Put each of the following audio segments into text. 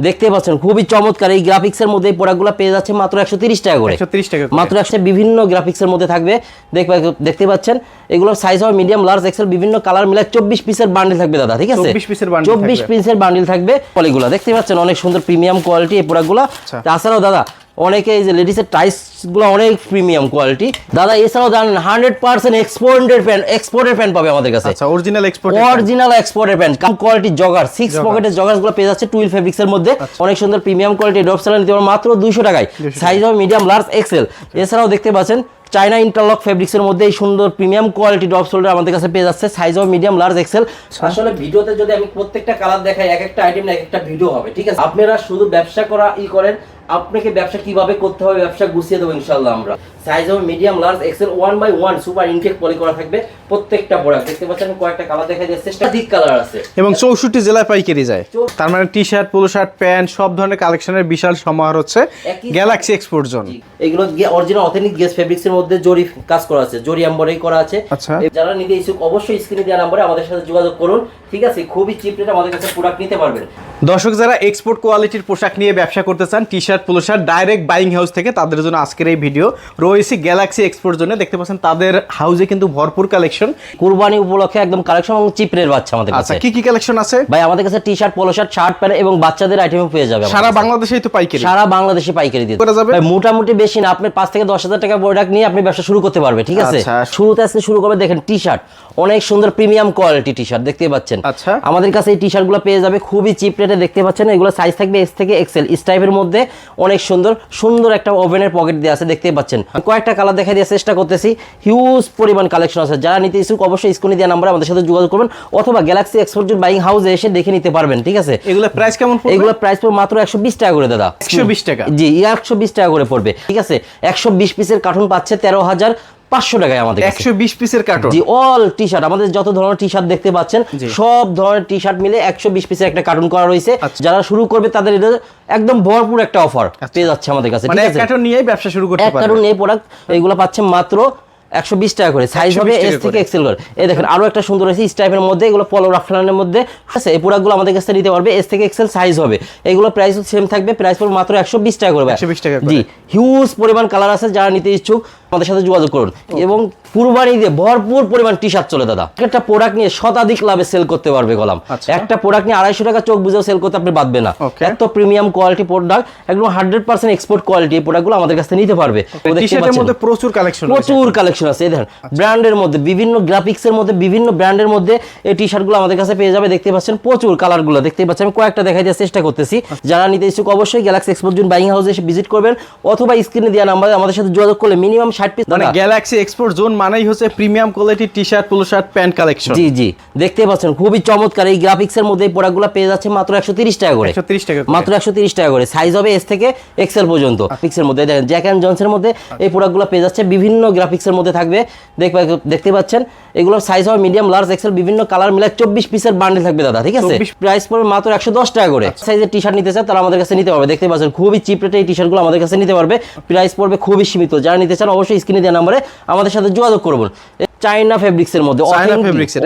দেখতে পাচ্ছেন খুবই চমৎকার এই গ্রাফিক্সের মধ্যে এই প্রোডাক্টগুলো পেয়ে যাচ্ছে মাত্র একশো তিরিশ টাকা করে টাকা। মাত্র একশো বিভিন্ন গ্রাফিক্সের মধ্যে থাকবে দেখবে দেখতে পাচ্ছেন এগুলোর সাইজ হবে মিডিয়াম লার্জ এক্সেল বিভিন্ন কালার মিলে চব্বিশ পিসের বান্ডিল থাকবে দাদা ঠিক আছে 24 পিসের bundle চব্বিশ। পিসের বান্ডিল থাকবে পলিগুলো দেখতে পাচ্ছেন অনেক সুন্দর প্রিমিয়াম কোয়ালিটি এই প্রোডাক্টগুলো আচ্ছা। তাছাড়াও দাদা অনেকে এই যে লেডিসের টাইসগুলো অনেক প্রিমিয়াম কোয়ালিটি দাদা এছাড়াও জানেন হান্ড্রেড পার্সেন্ট এক্সপোর্টের প্যান্ট এক্সপোর্টের প্যান্ট পাবে আমাদের কাছে। আচ্ছা অরিজিনাল এক্সপোর্ট অরিজিনাল এক্সপোর্টের pant cum quality jogger six. পকেটের জগার্সগুলো পেয়ে যাচ্ছে টুইল ফেব্রিক্সের মধ্যে। অনেক সুন্দর প্রিমিয়াম কোয়ালিটি ড্রপ সেলার নিতে মাত্র দুইশো টাকায়। সাইজ হবে মিডিয়াম লার্জ এক্সেল এছাড়াও দেখতে পাচ্ছেন চাইনা ইন্টারলক ফেব্রিক্সের মধ্যে এই সুন্দর প্রিমিয়াম কোয়ালিটি ড্রপ শোল্ডার আমাদের কাছে পেয়ে যাচ্ছে সাইজ হবে মিডিয়াম লার্জ এক্সেল আসলে ভিডিওতে যদি আমি প্রত্যেকটা কালার দেখাই এক একটা আইটেম এক একটা ভিডিও হবে ঠিক আছে? আপনারা শুধু ব্যবসা করা ই করেন আপনাকে ব্যবসা কীভাবে করতে হবে ব্যবসা গুছিয়ে দেবো ইনশাল্লাহ আমরা। সাইজ হবে medium large XL one by one super intact poly করা থাকবে। প্রত্যেকটা প্রোডাক্ট দেখতে পাচ্ছেন কয়েকটা কালার দেখা যাচ্ছে একাধিক কালার আছে। এবং চৌষট্টি জেলায় পাইকারি যায়। তার মানে T shirt polo shirt pant সব ধরনের কালেকশনের বিশাল সমাহার হচ্ছে গ্যালাক্সি এক্সপোর্ট জোন এগুলো অরিজিনাল অথেন্টিক গেস ফেব্রিক্স এর মধ্যে জরি কাজ করা আছে জরি এমব্রয়ডারি করা আছে। আচ্ছা। যারা নিতে ইচ্ছুক অবশ্যই স্ক্রিনে দেওয়া নম্বরে আমাদের সাথে যোগাযোগ করুন। ঠিক আছে খুবই চিপ রেটে আমাদের কাছে প্রোডাক্ট নিতে পারবেন। দর্শক যারা এক্সপোর্ট কোয়ালিটির পোশাক নিয়ে ব্যবসা করতে চান T shirt polo shirt direct buying house থেকে তাদের জন্য আজকের এই ভিডিও রয়েছে গ্যালাক্সি এক্সপোর্ট জন্য। দেখতে পাচ্ছেন তাদের হাউসে কিন্তু ভরপুর কালেকশন কুরবানি উপলক্ষে একদম কালেকশন এবং চিপ রেট পাচ্ছে আমাদের আচ্ছা কি কি কালেকশন আছে? ভাই আমাদের কাছে T shirt polo shirt shirt pant এবং বাচ্চাদের আইটেমও পেয়ে যাবে সারা বাংলাদেশেই তো পাইকারি। সারা বাংলাদেশে পাইকারি দিতে করা যাবে? ভাই মোটামুটি বেশি না আপনি পাঁচ থেকে দশ হাজার টাকা প্রোডাক্ট নিয়ে আপনি ব্যবসা শুরু করতে পারবে ঠিক আছে? আচ্ছা। শুরুতে আজকে শুরু করবে দেখেন টি শার্ট অনেক সুন্দর প্রিমিয়াম কোয়ালিটি টি শার্ট দেখতে পাচ্ছেন? আচ্ছা। আমাদের কাছে এই টি শার্টগুলো পেয়ে যাবে খুবই চিপ রেটে দেখতে পাচ্ছেন। এগুলো সাইজ থাকবে এস থেকে এক্সেল স্টাইপের মধ্যে অনেক সুন্দর সুন্দর একটা ওভেনের পকেট দেওয়া আছে দেখতে পাচ্ছেন? কয়েকটা কালার দেখা দেওয়ার চেষ্টা করতেছি। হিউজ পরিমাণ কালেকশন আছে। যারা নিতে ইচ্ছুক অবশ্যই স্ক্রিনে দেওয়া নাম্বার আমাদের সাথে যোগাযোগ করবেন অথবা গ্যালাক্সি এক্সপোর্ট বাইং হাউসে এসে দেখে নিতে পারবেন ঠিক আছে? এগুলো প্রাইস কেমন এগুলো প্রাইস পড়বে মাত্র একশো বিশ টাকা করে দাদা। 120 টাকা? জি একশো বিশ টাকা করে পড়বে ঠিক আছে? একশো বিশ পিসের কার্টুন পাচ্ছে তেরো হাজার পাঁচশো টাকায় আমাদের। একশো বিশ পিসের কার্টন জি অল টি শার্ট আমাদের যত ধরনের টি শার্ট দেখতে পাচ্ছেন সব ধরনের টি শার্ট মিলে একশো বিশ পিসের একটা কার্টুন করা রয়েছে। আচ্ছা। যারা শুরু করবে তাদের এটা একদম ভরপুর একটা অফার পেয়ে যাচ্ছে আমাদের কাছে মানে ঠিক আছে? কার্টন নিয়েই ব্যবসা শুরু করতে পারবে। কার্টুন এই প্রোডাক্ট এইগুলো পাচ্ছে মাত্র একশো বিশ টাকা করে। সাইজ হবে এস থেকে এক্সেল করে। এই দেখেন আরও একটা সুন্দর আছে স্টাইপের মধ্যে এগুলো পলো রাফলানের মধ্যে। আছে এই প্রোডাক্টগুলো আমাদের কাছে নিতে পারবে এস থেকে এক্সেল সাইজ হবে। এগুলো প্রাইস সেম থাকবে প্রাইস পড়বে মাত্র একশো বিশ টাকা করে। 120 টাকা করে। জি হিউজ পরিমাণ কালার আছে যারা নিতে ইচ্ছুক আমাদের সাথে যোগাযোগ করুন। এবং কুরবানি দিয়ে ভরপুর পরিমাণ টি শার্ট চলে দাদা। একটা প্রোডাক্ট নিয়ে শতাধিক লাভে সেল করতে পারবে গলাম। আচ্ছা। একটা প্রোডাক্ট নিয়ে আড়াইশো টাকা চোখ বুঝেও সেল করতে আপনি বাদবে না। এত প্রিমিয়াম কোয়ালিটি প্রোডাক্ট একদম হান্ড্রেড পার্সেন্ট এক্সপোর্ট কোয়ালিটি এই প্রোডাক্টগুলো আমাদের কাছে নিতে পারবে। প্রচুর কালেকশন প্রচুর কালেকশন আছে। এই দেখেন ব্র্যান্ডের মধ্যে বিভিন্ন গ্রাফিক্সের মধ্যে বিভিন্ন ব্র্যান্ডের মধ্যে এই টি শার্টগুলো আমাদের কাছে পেয়ে যাবে। দেখতে পাচ্ছেন প্রচুর কালারগুলো দেখতে পাচ্ছেন আমি কয়েকটা দেখাই দেওয়ার চেষ্টা করতেছি। যারা নিতে ইচ্ছুক অবশ্যই গ্যালাক্সি এক্সপোর্ট জুন বাইং হাউসে এসে ভিজিট করবেন অথবা স্ক্রিনে দেওয়া নাম্বারে আমাদের সাথে যোগাযোগ করলে মিনিমাম ষাট পিস মানে গ্যালাক্সি এক্সপোর্ট জোন মানেই হচ্ছে premium quality T shirt polo shirt pant collection জি জি। দেখতে পাচ্ছেন খুবই চমৎকার এই গ্রাফিক্সের মধ্যে এই প্রোডাক্টগুলো পেয়ে যাচ্ছে মাত্র একশো তিরিশ টাকা করে। একশো তিরিশ টাকা মাত্র একশো তিরিশ টাকা করে। সাইজ হবে এস থেকে এক্সেল পর্যন্ত। পিক্সের মধ্যে দেখেন জ্যাক অ্যান্ড জনসের মধ্যে এই প্রোডাক্টগুলো পেয়ে যাচ্ছে। বিভিন্ন গ্রাফিক্সের মধ্যে থাকবে। দেখবে দেখতে পাচ্ছেন এগুলোর সাইজ হবে মিডিয়াম লার্জ এক্সেল বিভিন্ন কালার মিলে চব্বিশ পিসের বান্ডেল থাকবে দাদা ঠিক আছে? 24 প্রাইস পড়বে মাত্র একশো দশ টাকা করে। সাইজের টি শার্ট নিতে চান তারা আমাদের কাছে নিতে পারবে। দেখতে পাচ্ছেন খুবই চিপ রেটে এই টি শার্টগুলো আমাদের কাছে নিতে পারবে। প্রাইস পড়বে খুবই সীমিত। যারা নিতে চান অবশ্যই স্ক্রিনে দেওয়া নাম্বারে আমাদের সাথে যোগাযোগ করবেন। চাইনা ফেব্রিক্স এর মধ্যে?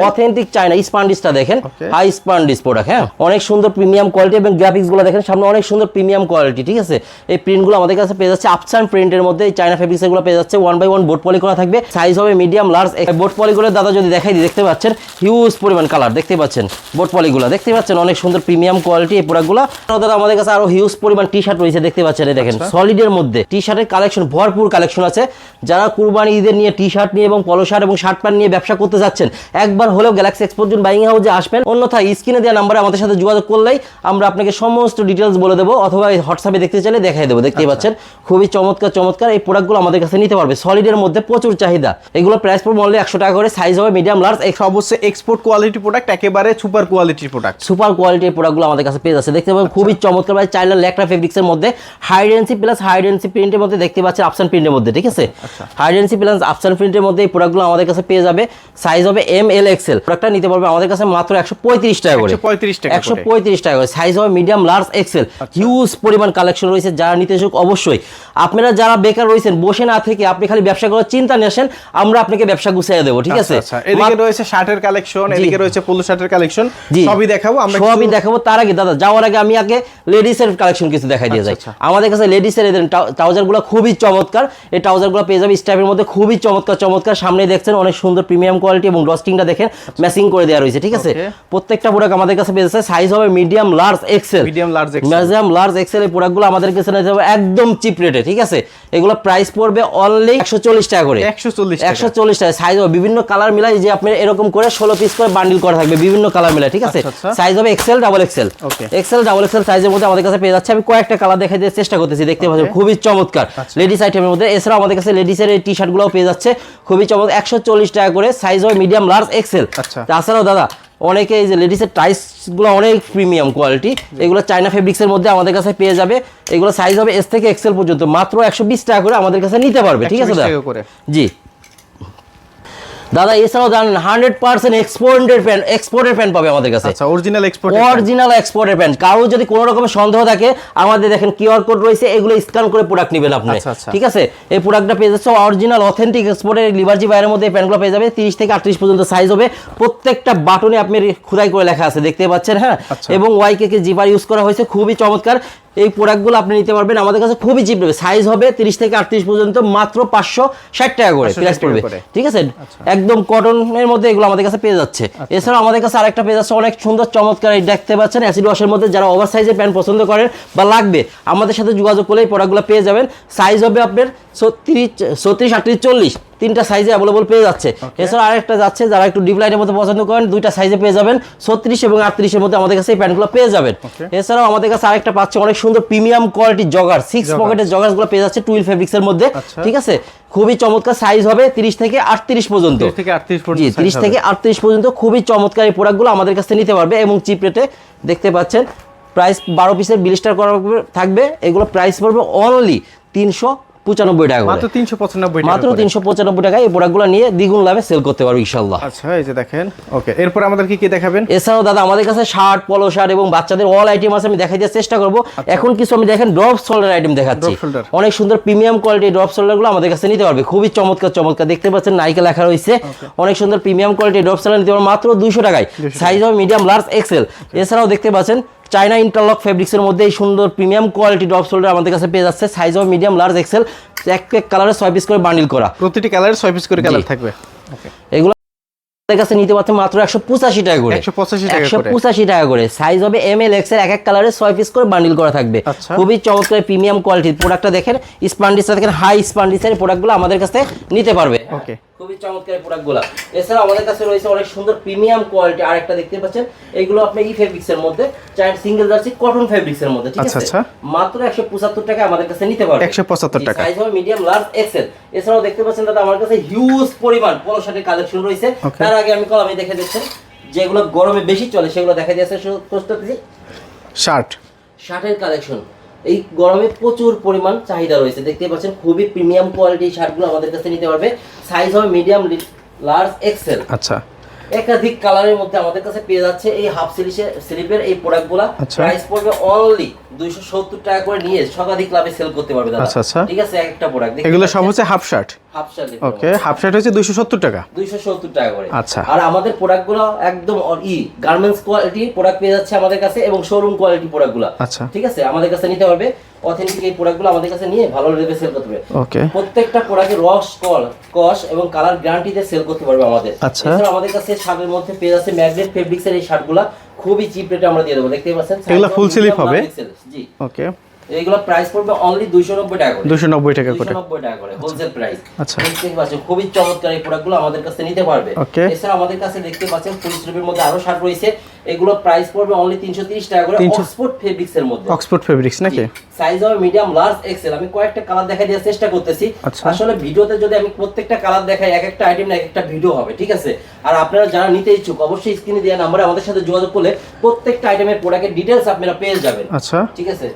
অথেন্টিক চাইনা স্পান্ডিসটা দেখেন. হাই স্পান্ডিস প্রোডাক্ট হ্যাঁ? অনেক সুন্দর প্রিমিয়াম কোয়ালিটি এবং গ্রাফিক্সগুলো দেখেন সামনে অনেক সুন্দর প্রিমিয়াম কোয়ালিটি ঠিক আছে? এই প্রিন্টগুলো আমাদের কাছে পেয়ে যাচ্ছে আপসান প্রিন্টের মধ্যে এই চাইনা ফেব্রিক্স এগুলো পেয়ে যাচ্ছে one by one board poly করা থাকবে সাইজ হবে মিডিয়াম লার্জ বোর্ড পলিগুলো দাদা যদি দেখাই দিই দেখতে পাচ্ছেন? হিউজ পরিমাণ কালার দেখতে পাচ্ছেন? বোর্ড পলিগুলো দেখতে পাচ্ছেন? অনেক সুন্দর প্রিমিয়াম কোয়ালিটি এই প্রোডাক্টগুলো দাদা আমাদের কাছে আরও হিউজ পরিমাণ টি শার্ট রয়েছে দেখতে পাচ্ছেন? এই দেখেন সলিডের মধ্যে টি শার্টের কালেকশন ভরপুর কালেকশন আছে। যারা কুরবানি ঈদের নিয়ে টি শার্ট নিয়ে এবং পলো শার্ট এবং শার্ট প্যান্ট নিয়ে ব্যবসা করতে যাচ্ছেন। একবার হলেও গ্যালাক্সি এক্সপোর্ট বাইং হাউসে আসবেন। অন্যথায় স্ক্রিনে দেওয়া নাম্বারে আমাদের সাথে যোগাযোগ করলেই আমরা আপনাকে সমস্ত ডিটেলস বলে দেবো অথবা হোয়াটসঅ্যাপে দেখতে চাইলে দেখাই দেবো। দেখতেই পাচ্ছেন? খুবই চমৎকার চমৎকার। এই প্রোডাক্টগুলো আমাদের কাছে নিতে পারবে। সলিডের মধ্যে প্রচুর চাহিদা। এগুলো প্রাইস পড়বে অনলি একশো টাকা করে সাইজ হবে মিডিয়াম লার্জ অবশ্যই এক্সপোর্ট কোয়ালিটি প্রোডাক্ট একেবারে সুপার কোয়ালিটির প্রোডাক্ট সুপার কোয়ালিটির প্রোডাক্টগুলো আমাদের কাছে পেয়ে যাচ্ছে। দেখতে পাবেন খুবই চমৎকার ভাই। চাইনা ল্যাকটা ফেব্রিক্সের মধ্যে। হাইডেন্সি প্লাস হাইডেন্সি প্রিন্টের মধ্যে দেখতে পাচ্ছেন আপসান প্রিন্টের মধ্যে ঠিক আছে? হাইডেন্সি প্লাস আপসান প্রিন্টের মধ্যে এই প্রোডাক্টগুলো আমাদের কাছে কাছে পেয়ে যাবে সাইজ হবে এম এল এক্সেল প্রোডাক্টটা নিতে পারবে আমাদের কাছে মাত্র একশো পঁয়ত্রিশ টাকা করে। 135 টাকা একশো। পঁয়ত্রিশ টাকা করে। সাইজ হবে মিডিয়াম লার্জ এক্সেল হিউজ পরিমাণ কালেকশন রয়েছে যারা নিতে ইচ্ছুক অবশ্যই। আপনারা যারা বেকার রয়েছেন বসে না থেকে আপনি খালি ব্যবসা করার চিন্তা নিয়ে আসেন আমরা আপনাকে ব্যবসা গুছিয়ে দেবো ঠিক আছে? আচ্ছা, আচ্ছা। এদিকে রয়েছে শার্টের কালেকশন এদিকে রয়েছে পোলো শার্টের কালেকশন সবই দেখাবো আমরা সবই দেখাবো। তার আগে দাদা যাওয়ার আগে আমি আগে লেডিস এর কালেকশন কিছু দেখাই দিয়ে যাই। আচ্ছা, আমাদের কাছে লেডিস এর ট্রাউজারগুলো খুবই চমৎকার। এই ট্রাউজারগুলো পেয়ে যাবে স্টাইপের মধ্যে খুবই চমৎকার চমৎকার। সামনে দেখছেন অনেক সুন্দর প্রিমিয়াম কোয়ালিটি এবং ডস্টিংটা দেখেন ম্যাচিং করে দেওয়া রয়েছে ঠিক আছে? প্রত্যেকটা প্রোডাক্ট আমাদের কাছে যাচ্ছে সাইজ হবে medium large XL Medium, large, XL medium large XL এই প্রোডাক্টগুলো আমাদের কাছে নিতে হবে একদম চিপ রেটে ঠিক আছে? এগুলো প্রাইস পড়বে অনলি একশো চল্লিশ টাকা করে। 140 টাকা। একশো চল্লিশ টাকা সাইজ হবে বিভিন্ন কালার মিলাই যে আপনি এরকম করে ষোলো পিস করে বান্ডিল করা থাকবে বিভিন্ন কালার মিলাই ঠিক আছে? আচ্ছা, আচ্ছা। সাইজ হবে XL double XL XL double XL সাইজের মধ্যে আমাদের কাছে পেয়ে যাচ্ছে। আমি কয়েকটা কালার দেখে দেওয়ার চেষ্টা করতেছি দেখতে পাচ্ছেন খুবই চমৎকার। আচ্ছা। লেডিস আইটেমের মধ্যে এছাড়াও আমাদের কাছে লেডিসের এই টি শার্টগুলোও পেয়ে যাচ্ছে খুবই চমৎকার একশো চল্লিশ টাকা করে সাইজ হয় মিডিয়াম লার্জ এক্সেল আচ্ছা। তাছাড়াও দাদা অনেকে এই যে লেডিসের টাইসগুলো অনেক প্রিমিয়াম কোয়ালিটি এগুলো চায়না ফেব্রিক্সের মধ্যে আমাদের কাছে পেয়ে যাবে। এগুলো সাইজ হবে এস থেকে এক্সেল পর্যন্ত। মাত্র একশো বিশ টাকা করে আমাদের কাছে নিতে পারবে। ঠিক আছে দাদা? জি। দাদা এছাড়াও জানেন হান্ড্রেড পার্সেন্ট এক্সপোর্টের প্যান্ট এক্সপোর্টের প্যান্ট পাবে আমাদের কাছে। অরিজিনাল এক্সপোর্ট অরিজিনাল এক্সপোর্টের প্যান্ট কারও যদি কোনো রকমের সন্দেহ থাকে আমাদের দেখেন কিউআর কোড রয়েছে এগুলো স্ক্যান করে প্রোডাক্ট নেবেন আপনি। আচ্ছা, আচ্ছা। ঠিক আছে? এই প্রোডাক্টটা পেয়ে যাচ্ছে অরিজিনাল অথেন্টিক এক্সপোর্টের লিভারজি বাইরের মধ্যে এই প্যান্টগুলো পেয়ে যাবে তিরিশ থেকে আটত্রিশ পর্যন্ত সাইজ হবে। প্রত্যেকটা বাটনে আপনি খোদাই করে লেখা আছে দেখতে পাচ্ছেন হ্যাঁ? আচ্ছা। এবং ওয়াইকে কে জিপার ইউজ করা হয়েছে খুবই চমৎকার। এই প্রোডাক্টগুলো আপনি নিতে পারবেন। আমাদের কাছে খুবই চিপ দেবে সাইজ হবে তিরিশ থেকে আটত্রিশ পর্যন্ত মাত্র পাঁচশো ষাট টাকা করে প্রাইস পড়বে। ঠিক আছে? একদম কটনের মধ্যে এগুলো আমাদের কাছে পেয়ে যাচ্ছে। এছাড়াও আমাদের কাছে আরেকটা পেয়ে যাচ্ছে অনেক সুন্দর চমৎকার এই দেখতে পাচ্ছেন অ্যাসিড ওয়াশের মধ্যে। যারা ওভার সাইজের প্যান্ট পছন্দ করেন বা লাগবে আমাদের সাথে যোগাযোগ করলে এই প্রোডাক্টগুলো পেয়ে যাবেন। সাইজ হবে আপনার ছত্রিশ ছত্রিশ আটত্রিশ চল্লিশ। তিনটা সাইজে অ্যাভেলেবল পেয়ে যাচ্ছে। এছাড়া আরেকটা যাচ্ছে যারা একটু ডিপ লাইনের মধ্যে পছন্দ করেন দুইটা সাইজে পেয়ে যাবেন। ছত্রিশ এবং আটত্রিশের মধ্যে আমাদের কাছে এই প্যান্টগুলো পেয়ে যাবেন। এছাড়াও আমাদের কাছে আরেকটা পাচ্ছে অনেক সুন্দর প্রিমিয়াম কোয়ালিটির জগার সিক্স। পকেটের জগার্সগুলো পেয়ে যাচ্ছে টুইল ফেব্রিক্সের মধ্যে। আচ্ছা। ঠিক আছে? খুবই চমৎকার সাইজ হবে তিরিশ থেকে আটত্রিশ পর্যন্ত। 30 থেকে 38 পর্যন্ত জি size তিরিশ থেকে আটত্রিশ পর্যন্ত খুবই চমৎকার এই প্রোডাক্টগুলো আমাদের কাছে নিতে পারবে এবং চিপ রেটে দেখতে পাচ্ছেন। প্রাইস বারো পিসের বিলিস্টার করা থাকবে এগুলো প্রাইস পড়বে অনলি তিনশো পঁচানব্বই টাকা মাত্র 395 টাকা মাত্র তিনশো পঁচানব্বই টাকায় এই প্রোডাক্টগুলো নিয়ে দ্বিগুণ লাভে সেল করতে পারবে ইনশাল্লাহ আচ্ছা এই যে দেখেন ওকে এরপর আমাদের কি কি দেখাবেন? এছাড়াও দাদা আমাদের কাছে শার্ট পলো শার্ট এবং বাচ্চাদের অল আইটেম আছে আমি দেখাই দেওয়ার চেষ্টা করব। এখন কিছু আমি দেখেন ড্রপ শোল্ডার আইটেম দেখাচ্ছি। অনেক সুন্দর প্রিমিয়াম কোয়ালিটি ড্রপ শোল্ডারগুলো আমাদের কাছে নিতে পারবে। খুবই চমৎকার চমৎকার। দেখতে পাচ্ছেন নাইকে লেখা রয়েছে। অনেক সুন্দর প্রিমিয়াম কোয়ালিটি ড্রপ শোল্ডার নিতে পারবে মাত্র দুইশো টাকায়। সাইজ হবে মিডিয়াম লার্জ এক্সেল এছাড়াও দেখতে পাচ্ছেন চাইনা ইন্টারলক ফেব্রিক্সের মধ্যে এই সুন্দর প্রিমিয়াম কোয়ালিটি ড্রপ শোল্ডার আমাদের কাছে পেয়ে যাচ্ছে। Size of medium large XL এক এক কালারে ছয় পিস করে বান্ডিল করা। প্রতিটি কালারের ছয় পিস করে কালার থাকবে। এগুলো আমাদের কাছে নিতে মাত্র একশো পঁচাশি টাকা করে। 185 টাকা একশো পঁচাশি টাকা করে। সাইজ হবে এম এল এক্সের এক এক কালারে ছয় পিস করে বান্ডিল করা থাকবে। আচ্ছা। খুবই চমৎকার প্রিমিয়াম কোয়ালিটির প্রোডাক্টটা দেখেন। স্পান্ডিসটা দেখেন হাই স্পান্ডিসের প্রোডাক্টগুলো আমাদের কাছে নিতে পারবে। ওকে খুবই চমৎকার প্রোডাক্টগুলো। এছাড়া আমাদের কাছে রয়েছে অনেক সুন্দর প্রিমিয়াম কোয়ালিটি আরেকটা দেখতে পাচ্ছেন। এগুলো আপনি ই ফেব্রিক্স এর মধ্যে চাই সিঙ্গেল জার্সি কটন ফেব্রিক্স এর মধ্যে ঠিক আচ্ছা, আছে? আচ্ছা। মাত্র একশো পঁচাত্তর টাকা আমাদের কাছে নিতে পারবে 175 টাকা। সাইজ হবে মিডিয়াম লার্জ এক্সেল এছাড়াও দেখতে পাচ্ছেন দাদা আমার কাছে হিউজ পরিমাণ পলো শার্টের কালেকশন রয়েছে তার আগে আমি কলামে দেখে দিচ্ছেন যেগুলো গরমে বেশি চলে সেগুলো দেখা দিয়েছে প্রস্তুতি শার্ট শার্টের কালেকশন এই গরমে প্রচুর পরিমাণ চাহিদা রয়েছে। দেখতে পাচ্ছেন খুবই প্রিমিয়াম কোয়ালিটি শার্টগুলো আমাদের কাছে নিতে পারবে। সাইজ হবে মিডিয়াম লার্জ এক্সেল আচ্ছা। একাধিক কালারের মধ্যে আমাদের কাছে পেয়ে যাচ্ছে এই হাফ সিলিশের স্লিপের এই প্রোডাক্টগুলো আচ্ছা। প্রাইস পড়বে অনলি দুইশো সত্তর টাকা করে নিয়ে শতাধিক লাভে সেল করতে পারবে দাদা। আচ্ছা, আচ্ছা। ঠিক আছে একটা প্রোডাক্ট এগুলো সব হচ্ছে half shirt okay half shirt হচ্ছে 270 টাকা। দুইশো সত্তর টাকা করে। আচ্ছা। আর আমাদের প্রোডাক্টগুলো একদম ই গার্মেন্টস কোয়ালিটি প্রোডাক্ট পেয়ে যাচ্ছে আমাদের কাছে এবং শোরুম কোয়ালিটি প্রোডাক্টগুলো। আচ্ছা। ঠিক আছে? আমাদের কাছে নিতে পারবে অথেন্টিক এই প্রোডাক্টগুলো আমাদের কাছে নিয়ে ভালো লেভেলে সেল করতে পারবে। ওকে। প্রত্যেকটা প্রোডাক্টে রস কল কস এবং কালার গ্যারান্টিতে সেল করতে পারবে আমাদের। আচ্ছা। আমাদের কাছে শার্টের মধ্যে পেয়ে যাচ্ছে ম্যাগনেট ফেব্রিক্স এর এই শার্টগুলো খুবই চিপ রেটে আমরা দিয়ে দেবো। দেখতে পাচ্ছেন? এগুলো sleeve হবে? জি। ওকে। এইগুলো প্রাইস পড়বে অনলি 290 টাকা করে। 290 টাকা করে। 290 টাকা করে হোলসেল প্রাইস আচ্ছা। দেখতে পাচ্ছেন খুবই চমৎকার এই প্রোডাক্টগুলো আমাদের কাছে নিতে পারবে. এছাড়া আমাদের কাছে দেখতে পাচ্ছেন ফুল স্লিপের মধ্যে আরও শার্ট রয়েছে। এগুলো প্রাইস পড়বে অনলি 330 টাকা করে অক্সফোর্ড ফেব্রিক্স এর মধ্যে। অক্সফোর্ড ফেব্রিক্স নাকি? সাইজ হবে মিডিয়াম লার্জ এক্সেল আমি কয়েকটা কালার দেখাই দেওয়ার চেষ্টা করতেছি। আচ্ছা। আসলে ভিডিওতে যদি আমি প্রত্যেকটা কালার দেখাই এক একটা আইটেম না এক একটা ভিডিও হবে ঠিক আছে? আর আপনারা যারা নিতে ইচ্ছুক অবশ্যই স্ক্রিনে দেওয়া নাম্বারে আমাদের সাথে যোগাযোগ করলে প্রত্যেকটা আইটেমের প্রোডাক্টের ডিটেলস আপনারা পেয়ে যাবেন। আচ্ছা। ঠিক আছে?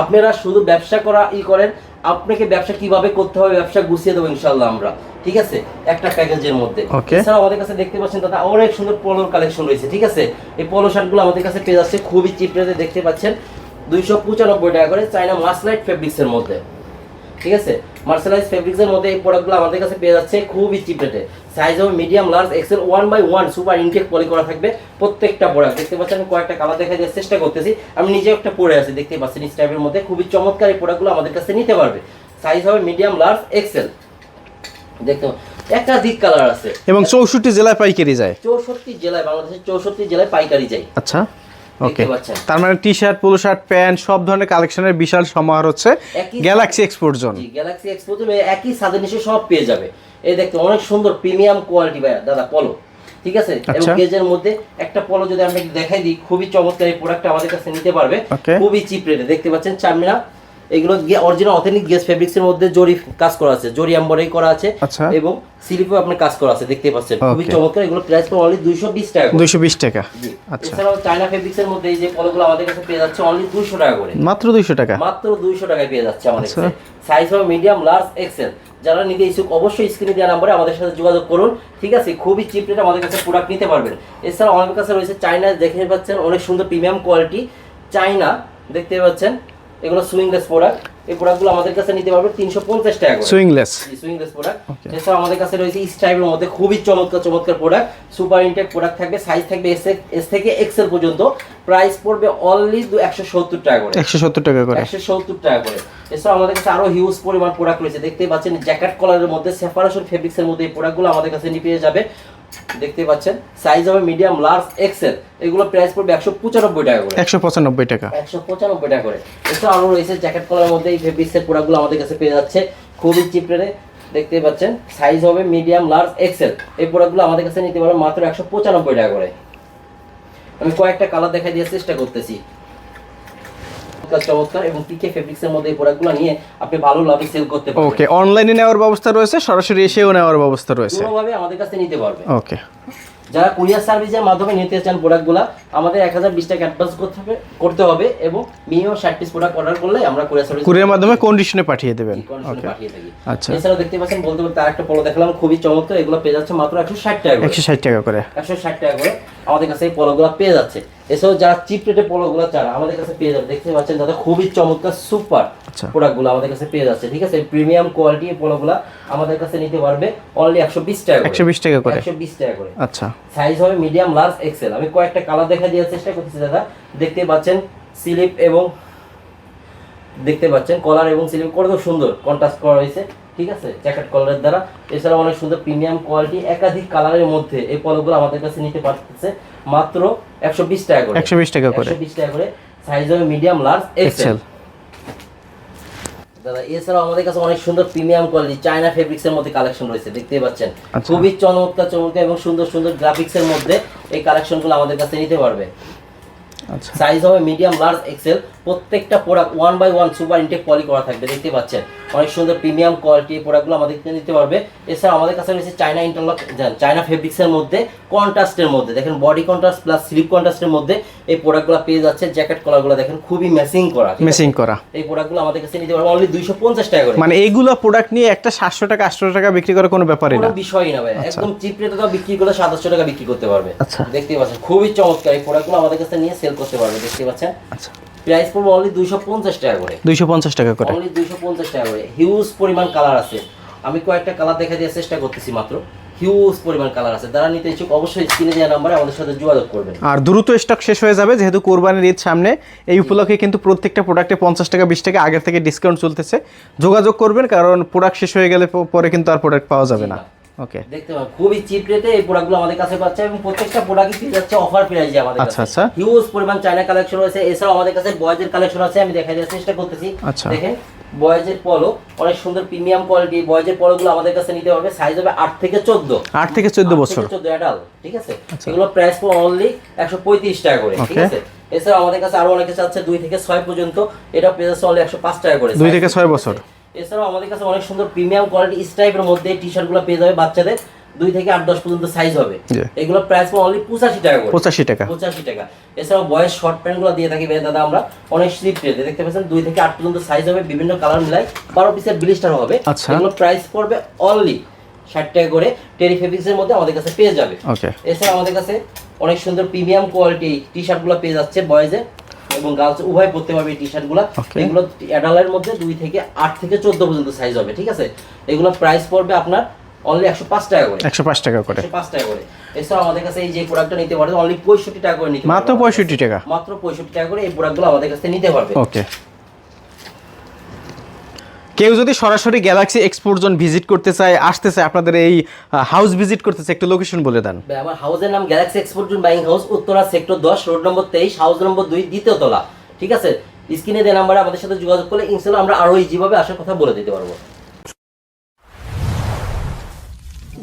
আপনারা শুধু ব্যবসা করা ই করেন আপনাকে ব্যবসা কীভাবে করতে হবে ব্যবসা গুছিয়ে দেবো ইনশাল্লাহ আমরা। ঠিক আছে? একটা প্যাকেজের মধ্যে। আমাদের কাছে দেখতে পাচ্ছেন দাদা অনেক সুন্দর পলোর কালেকশন রয়েছে ঠিক আছে? এই পলো শার্টগুলো আমাদের কাছে পেয়ে যাচ্ছে খুবই চিপ রেটে দেখতে পাচ্ছেন। দুইশো পঁচানব্বই টাকা করে চাইনা মাসলাইট ফেব্রিক্সের মধ্যে। ঠিক আছে? মার্শালাইজ ফেব্রিক্সের মধ্যে এই প্রোডাক্টগুলো আমাদের কাছে পেয়ে যাচ্ছে খুবই চিপ রেটে সাইজ হবে medium large XL one by one super intact poly করা থাকবে প্রত্যেকটা প্রোডাক্ট দেখতে পাচ্ছেন আমি কয়েকটা কালার দেখা দেওয়ার চেষ্টা করতেছি। আমি নিজে একটা পরে আছি দেখতে পাচ্ছেন এই টাইপের মধ্যে খুবই চমৎকার এই প্রোডাক্টগুলো আমাদের কাছে নিতে পারবে। সাইজ হবে মিডিয়াম লার্জ এক্সেল দেখতে। একাধিক কালার আছে। এবং চৌষট্টি জেলায় পাইকারি যায়। চৌষট্টি জেলায় বাংলাদেশের চৌষট্টি জেলায় পাইকারি যায়। আচ্ছা। ওকে। তার মানে T shirt polo shirt pant সব ধরনের কালেকশনের বিশাল সমাহার হচ্ছে Galaxy Export Zone Galaxy Export Zone একই ছাদের নিচে সব পেয়ে যাবে। এই দেখতে অনেক সুন্দর প্রিমিয়াম কোয়ালিটি ভাইয়া দাদা পলো ঠিক আছে? এবং আচ্ছা। কেজের মধ্যে একটা পলো যদি আমরা একটু দেখাই দিই খুবই চমৎকার এই প্রোডাক্টটা আমাদের কাছে নিতে পারবে। খুবই চিপ রেটে দেখতে পাচ্ছেন চারমিনা এগুলো অরিজিনাল অথেন্টিক গেস ফেব্রিক্স এর মধ্যে জরি কাজ করা আছে জরি এমব্রয়ডারি করা আছে আচ্ছা। এবং স্লিপেও আপনার কাজ করা আছে দেখতে পাচ্ছেন খুবই. চমৎকার এগুলো প্রাইস পড়ে অনলি 220 টাকা করে। দুইশো বিশ টাকা জি। আচ্ছা এছাড়াও চায়না ফেব্রিক্স এর মধ্যে এই যে পলোগুলো আমাদের কাছে পেয়ে যাচ্ছে অনলি 200 টাকা করে মাত্র দুইশো টাকা মাত্র দুইশো টাকায় পেয়ে যাচ্ছে আমাদের আচ্ছা। কাছে সাইজ হবে মিডিয়াম লার্জ এক্সেল যারা নিতে ইচ্ছুক অবশ্যই স্ক্রিনে দেওয়া নাম্বারে আমাদের সাথে যোগাযোগ করুন ঠিক আছে খুবই চিপ রেটে আমাদের কাছে প্রোডাক্ট নিতে পারবেন এছাড়া আমাদের কাছে রয়েছে চাইনা দেখে পাচ্ছেন অনেক সুন্দর প্রিমিয়াম কোয়ালিটি চায়না দেখতে পাচ্ছেন এগুলো সুইংলেস প্রোডাক্ট এই প্রোডাক্টগুলো আমাদের কাছে নিতে পারবে তিনশো পঞ্চাশ টাকা করে। সুইংলেস সুইংলেস প্রোডাক্ট এছাড়া আমাদের কাছে রয়েছে স্টাইলের মধ্যে খুবই চমৎকার চমৎকার প্রোডাক্ট সুপার ইনটেক প্রোডাক্ট থাকবে সাইজ থাকবে এস এস থেকে এক্সেল পর্যন্ত। প্রাইস পড়বে অনলি একশো সত্তর টাকা করে। একশো সত্তর টাকা করে। একশো সত্তর টাকা করে। এছাড়া আমাদের কাছে আরও হিউজ পরিমাণ প্রোডাক্ট রয়েছে। দেখতেই পাচ্ছেন জ্যাকেট কলারের মধ্যে সেপারেশন ফেব্রিক্স এর মধ্যে এই প্রোডাক্টগুলো আমাদের কাছে নিয়ে পেয়ে যাবে। দেখতে পাচ্ছেন। সাইজ হবে মিডিয়াম লার্জ এক্সেল এগুলো প্রাইস পড়বে একশো পঁচানব্বই টাকা করে। একশো পঁচানব্বই টাকা। একশো পঁচানব্বই টাকা করে। এছাড়া আরও রয়েছে জ্যাকেট কলার মধ্যে এই ফেব্রিক্স এর প্রোডাক্টগুলো আমাদের কাছে পেয়ে যাচ্ছে। খুবই চিপ রেটে দেখতে পাচ্ছেন সাইজ হবে মিডিয়াম লার্জ এক্সেল এই প্রোডাক্টগুলো আমাদের কাছে নিতে পারবেন মাত্র একশো পঁচানব্বই টাকা করে। আমি কয়েকটা কালার দেখাই দেওয়ার চেষ্টা করতেছি। চমৎকার চমৎকার এবং পিকে ফেব্রিক্স মধ্যে এই প্রোডাক্টগুলো নিয়ে আপনি ভালো লাভে সেল করতে পারবেন। ওকে অনলাইনে নেওয়ার ব্যবস্থা রয়েছে সরাসরি এসেও নেওয়ার ব্যবস্থা রয়েছে। আমাদের কাছে নিতে পারবে। ওকে যারা কুরিয়ার সার্ভিসের মাধ্যমে নিতে চান প্রোডাক্টগুলো আমাদের এক হাজার বিশ টাকা অ্যাডভান্স করতে হবে করতে হবে এবং মিনিমাম ষাট পিস প্রোডাক্ট অর্ডার করলে আমরা কুরিয়ার সার্ভিস কুরিয়ার মাধ্যমে কন্ডিশনে পাঠিয়ে দেবেন। আচ্ছা। এছাড়াও দেখতে পাচ্ছেন বলতে বলতে আরেকটা পলো দেখালাম খুবই চমৎকার এগুলো পেয়ে যাচ্ছে মাত্র একশো ষাট টাকা একশো ষাট টাকা করে। একশো ষাট টাকা করে আমাদের কাছে এই পলোগুলো পেয়ে যাচ্ছে। এছাড়াও যারা চিপ রেটে পলোগুলো চান আমাদের কাছে পেয়ে যাবে দেখতে পাচ্ছেন খুবই চমৎকার সুপার আচ্ছা। প্রোডাক্টগুলো আমাদের কাছে পেয়ে যাচ্ছে ঠিক আছে? প্রিমিয়াম কোয়ালিটি পলোগুলো আমাদের কাছে নিতে পারবে অনলি একশো বিশ টাকা একশো বিশ টাকা করে। একশো বিশ টাকা করে। আচ্ছা। সাইজ হবে মিডিয়াম লার্জ এক্সেল আমি কয়েকটা কালার দেখা দেওয়ার চেষ্টা করতেছি দাদা। দেখতে পাচ্ছেন স্লিপ এবং দেখতে পাচ্ছেন কলার এবং স্লিপ কত সুন্দর কন্ট্রাস্ট করা হয়েছে। ঠিক আছে? জ্যাকেট কলারের দ্বারা। এছাড়াও অনেক সুন্দর প্রিমিয়াম কোয়ালিটি একাধিক কালারের মধ্যে এই পলোগুলো আমাদের কাছে নিতে পারতেছে মাত্র একশো বিশ টাকা করে। একশো বিশ টাকা করে। একশো বিশ টাকা করে। সাইজ হবে মিডিয়াম লার্জ এক্সেল দাদা এছাড়াও আমাদের কাছে অনেক সুন্দর প্রিমিয়াম কোয়ালিটি চায়না ফেব্রিক্স এর মধ্যে কালেকশন রয়েছে দেখতেই পাচ্ছেন। আচ্ছা। খুবই চমৎকার চমৎকার এবং সুন্দর সুন্দর গ্রাফিক্স এর মধ্যে এই কালেকশনগুলো আমাদের কাছে নিতে পারবে। আচ্ছা। সাইজ হবে মিডিয়াম লার্জ এক্সেল প্রত্যেকটা product one by one super intact poly করা থাকবে দেখতে পাচ্ছেন। অনেক সুন্দর প্রিমিয়াম কোয়ালিটি প্রোডাক্টগুলো আমাদের কাছে নিতে পারবে। এছাড়া আমাদের কাছে রয়েছে চায়না ইন্টারলক চায়না ফেব্রিক্সের মধ্যে কন্ট্রাস্টের মধ্যে। দেখেন বডি কন্ট্রাস্ট প্লাস স্লিপ কন্ট্রাস্টের মধ্যে এই প্রোডাক্টগুলো পেয়ে যাচ্ছে। জ্যাকেট কলারগুলো দেখেন খুবই ম্যাচিং করা? মেসিং করা। এই প্রোডাক্টগুলো আমাদের কাছে নিতে পারবে। অনলি দুইশো পঞ্চাশ টাকা করে। মানে এইগুলো প্রোডাক্ট নিয়ে একটা সাতশো টাকা আটশো টাকা বিক্রি করার কোনো ব্যাপারই কোনো না বিষয়ই না ভাই। একদম চিপ রেটে তো বিক্রি করলে সাতাশশো টাকা বিক্রি করতে পারবে। আচ্ছা। দেখতে পাচ্ছেন খুবই চমৎকার। এই প্রোডাক্টগুলো আমাদের কাছে নিয়ে সেল করতে পারবে দেখতে পাচ্ছেন? আচ্ছা। প্রাইস পড়বে অনলি দুইশো পঞ্চাশ টাকা করে। দুইশো পঞ্চাশ টাকা করে। অনলি দুইশো পঞ্চাশ টাকা করে। হিউজ পরিমাণ কালার আছে। আমি কয়েকটা কালার দেখা দেওয়ার চেষ্টা করতেছি মাত্র। হিউজ পরিমাণ কালার আছে। যারা নিতে ইচ্ছুক অবশ্যই স্ক্রিনে দেওয়া নাম্বারে আমাদের সাথে যোগাযোগ করবেন। আর দ্রুত স্টক শেষ হয়ে যাবে যেহেতু কোরবানির ঈদ সামনে। এই উপলক্ষে কিন্তু প্রত্যেকটা প্রোডাক্টে পঞ্চাশ টাকা বিশ টাকা আগের থেকে ডিসকাউন্ট চলতেছে। যোগাযোগ করবেন কারণ প্রোডাক্ট শেষ হয়ে গেলে পরে কিন্তু আর প্রোডাক্ট পাওয়া যাবে না। ওকে। দেখতে পাবেন খুবই চিপ রেটে এই প্রোডাক্টগুলো আমাদের কাছে পাচ্ছে এবং প্রত্যেকটা প্রোডাক্টই পেয়ে যাচ্ছে অফার আমাদের আচ্ছা, আচ্ছা। হিউজ পরিমাণ চায়না কালেকশন রয়েছে এছাড়াও আমাদের কাছে বয়েজের কালেকশন আছে আমি দেখাই দেওয়ার চেষ্টা করতেছি। আচ্ছা। দেখেন বয়েজের পলো অনেক সুন্দর প্রিমিয়াম কোয়ালিটি বয়েজের পলোগুলো আমাদের কাছে নিতে হবে সাইজ হবে আট থেকে চোদ্দ। আট থেকে চোদ্দ বছর। চোদ্দ অ্যাডাল ঠিক আছে? এগুলো প্রাইস পড়ে অনলি একশো পঁয়ত্রিশ টাকা করে ঠিক আছে? এছাড়া আমাদের কাছে আরও অনেকে চাচ্ছে দুই থেকে ছয় পর্যন্ত এটা প্রাইস আছে অনলি একশো পাঁচ টাকা করে দুই থেকে ছয় বছর। এছাড়াও আমাদের কাছে অনেক সুন্দর প্রিমিয়াম কোয়ালিটি স্টাইপের মধ্যে টি শার্টগুলো পেয়ে যাবে বাচ্চাদের দুই থেকে আট দশ পর্যন্ত সাইজ হবে। এগুলো প্রাইস অনলি পঁচাশি টাকা করে। পঁচাশি টাকা। পঁচাশি টাকা। এছাড়াও বয়েস শর্ট প্যান্টগুলো দিয়ে থাকি দাদা আমরা অনেক স্লিপ রেটে দেখতে পাচ্ছেন দুই থেকে আট পর্যন্ত সাইজ হবে বিভিন্ন কালার মিলাই বারো পিসের ব্লিস্টার হবে। আচ্ছা। এগুলো প্রাইস পড়বে অনলি ষাট টাকা করে। টেরি ফেব্রিক্সের মধ্যে আমাদের কাছে পেয়ে যাবে। এছাড়া আমাদের কাছে অনেক সুন্দর প্রিমিয়াম কোয়ালিটি টি শার্টগুলো পেয়ে যাচ্ছে বয়েজে এবং গার্লস উভয় পড়তে পারবে টি শার্টগুলো গুলা এগুলো অ্যাডালের মধ্যে দুই থেকে আট থেকে চোদ্দ পর্যন্ত সাইজ হবে ঠিক আছে? এগুলো প্রাইস পড়বে আপনার অনলি একশো পাঁচ টাকা করে। একশো পাঁচ টাকা করে। পাঁচ টাকা করে। এছাড়া আমাদের কাছে এই যে প্রোডাক্টটা নিতে পারবে অনলি পঁয়ষট্টি টাকা করে নিতে মাত্র। পঁয়ষট্টি টাকা। মাত্র পঁয়ষট্টি টাকা করে এই প্রোডাক্টগুলো আমাদের কাছে নিতে পারবে। ওকে কেউ যদি সরাসরি গ্যালাক্সি এক্সপোর্ট জোন ভিজিট করতে চায় আসতে চায় আপনাদের এই হাউস ভিজিট করতে চায় একটু লোকেশন বলে দেন। ভাই, আমার হাউসের নাম Galaxy Export Zone buying house Uttara sector দশ রোড নম্বর তেইশ হাউস নম্বর দুই দ্বিতীয় তলা। ঠিক আছে? স্ক্রিনে দেওয়া নাম্বারে আমাদের সাথে যোগাযোগ করলে ইনশাল্লাহ আমরা আরও ইজিভাবে আসার কথা বলে দিতে পারব।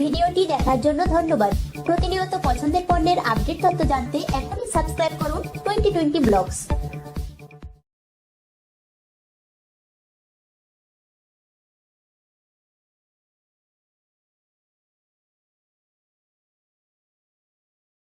ভিডিওটি দেখার জন্য ধন্যবাদ। প্রতিনিয়ত পছন্দের পণ্যের আপডেট তথ্য জানতে এখনই সাবস্ক্রাইব করুন টোয়েন্টি টোয়েন্টি ব্লগস